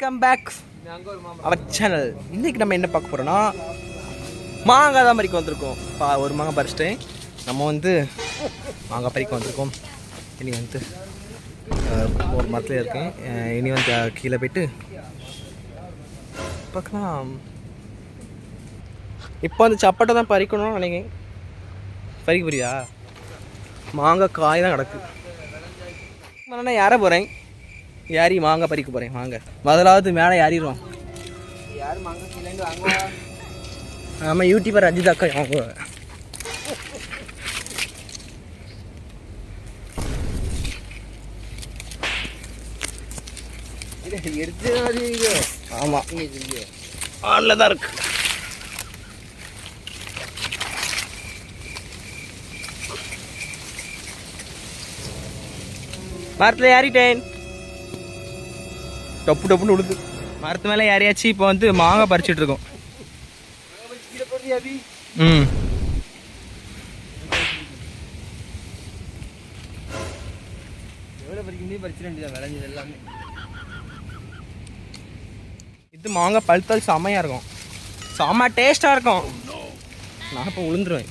Welcome back our channel இன்னைக்கு நம்ம என்ன பார்க்க போறோம்னா மாங்காய் தான் பறிக்க வந்திருக்கோம். பா ஒரு மாங்காய் பறிச்சிட்டேன் நம்ம வந்து மாங்காய் பறிக்க வந்திருக்கோம். இனி வந்து ஒரு மரத்தில் இருக்கேன். இனி வந்து கீழே போயிட்டு பார்க்கலாம். இப்போ வந்து சப்பாட்டை தான் பறிக்கணும்னு நினைக்கிறேன். பறிக்க புரியா மாங்காய் காய் தான் கிடக்கு. நான் யாரை போகிறேன் யாரி மாங்காய் பறிக்க போகிறேன் வாங்க. முதலாவது மேலே யாரிடுவோம் ஆமாம் யூடியூபர் அஜித் அக்கா அவங்க ஆமாம் ஆனில் தான் இருக்கு. மரத்தில் ஏறிட்டேன். டப்பு டப்புன்னு விழுது மரத்து மேலே யாரையாச்சும் இப்போ வந்து மாங்காய் பறிச்சுட்டு இருக்கோம். ம். இது மாங்காய் பழுத்தால் செமையாக இருக்கும். செம்ம டேஸ்ட்டாக இருக்கும். நான் இப்போ விழுந்துருவேன்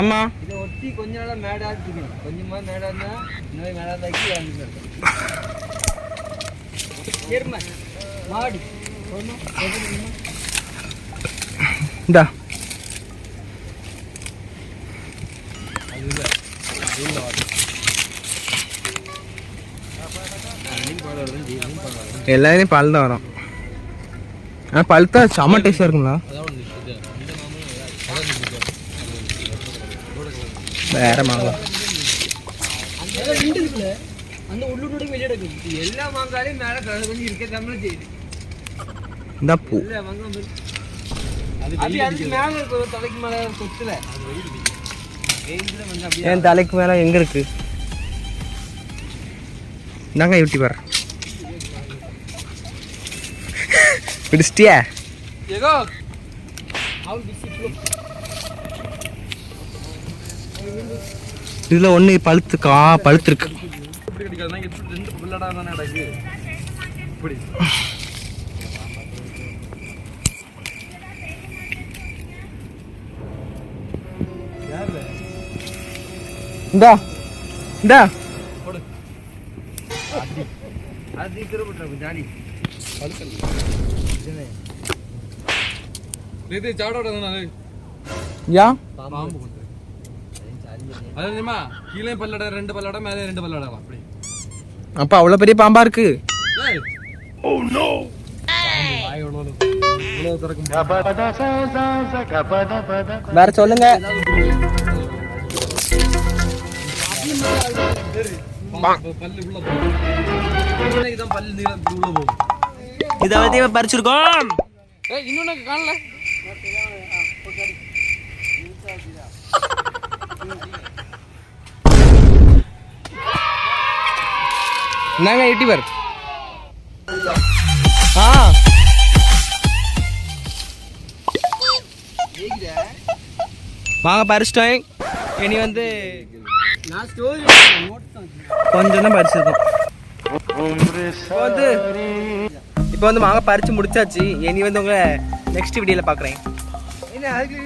ஆமா. இதை ஒட்டி கொஞ்ச நாளா மேடா இருக்கணும் கொஞ்சமா மேடா இருந்தா இன்னும் மேடா தாக்கி எருமை மாடு? இந்தா. எல்லாரையும் பல் தான் வரும். ஆனால் பழுத்தா செம்ம டேஸ்டாக இருக்குங்களா வேற மாங்கா அந்த ரெண்டு இருக்குல்ல அந்த உள்ளூரோட வெளியே எடுக்கும் எல்லா மாங்காலையும் மேல கலர் கொஞ்சம் இருக்க தமிழ் செய்யுது இந்த பூ எல்லா மாங்காயும் இருக்கு. அது அதுக்கு மேல இருக்கு ஒரு தலைக்கு மேல கொத்துல வெயில்ல வந்து அப்படியே என் தலைக்கு மேலே எங்கே இருக்கு? நாங்க யூட்டி பாரு. பிடிச்சிட்டியா? ஏதோ அவள் இதில் ஒன்று பழுத்துக்கா பழுத்துருக்கு. இந்தா இந்தா. யா? பாம்பு தெரியுமா கீழே பல்லடை ரெண்டு பல்லடை மேலே ரெண்டு பல்லடை அப்படி. அப்போ அவ்வளோ பெரிய பாம்பா இருக்கு. உணவு உணவு திறக்கும். வேற சொல்லுங்க. இதை பறிச்சிருக்கோம். ஏய் இன்னொன்னு காணல. நாங்க எட்டி பார். ஆ. வாங்க பறிச்சிட்டோம் இனி வந்து கொஞ்சம் தான் பறிச்சிருக்கோம் இப்போ வந்து இப்போ வந்து மாங்காய் பறிச்சு முடிச்சாச்சு. இனி வந்து உங்களை நெக்ஸ்ட் வீடியோவில் பார்க்குறேன் என்ன அதுக்கு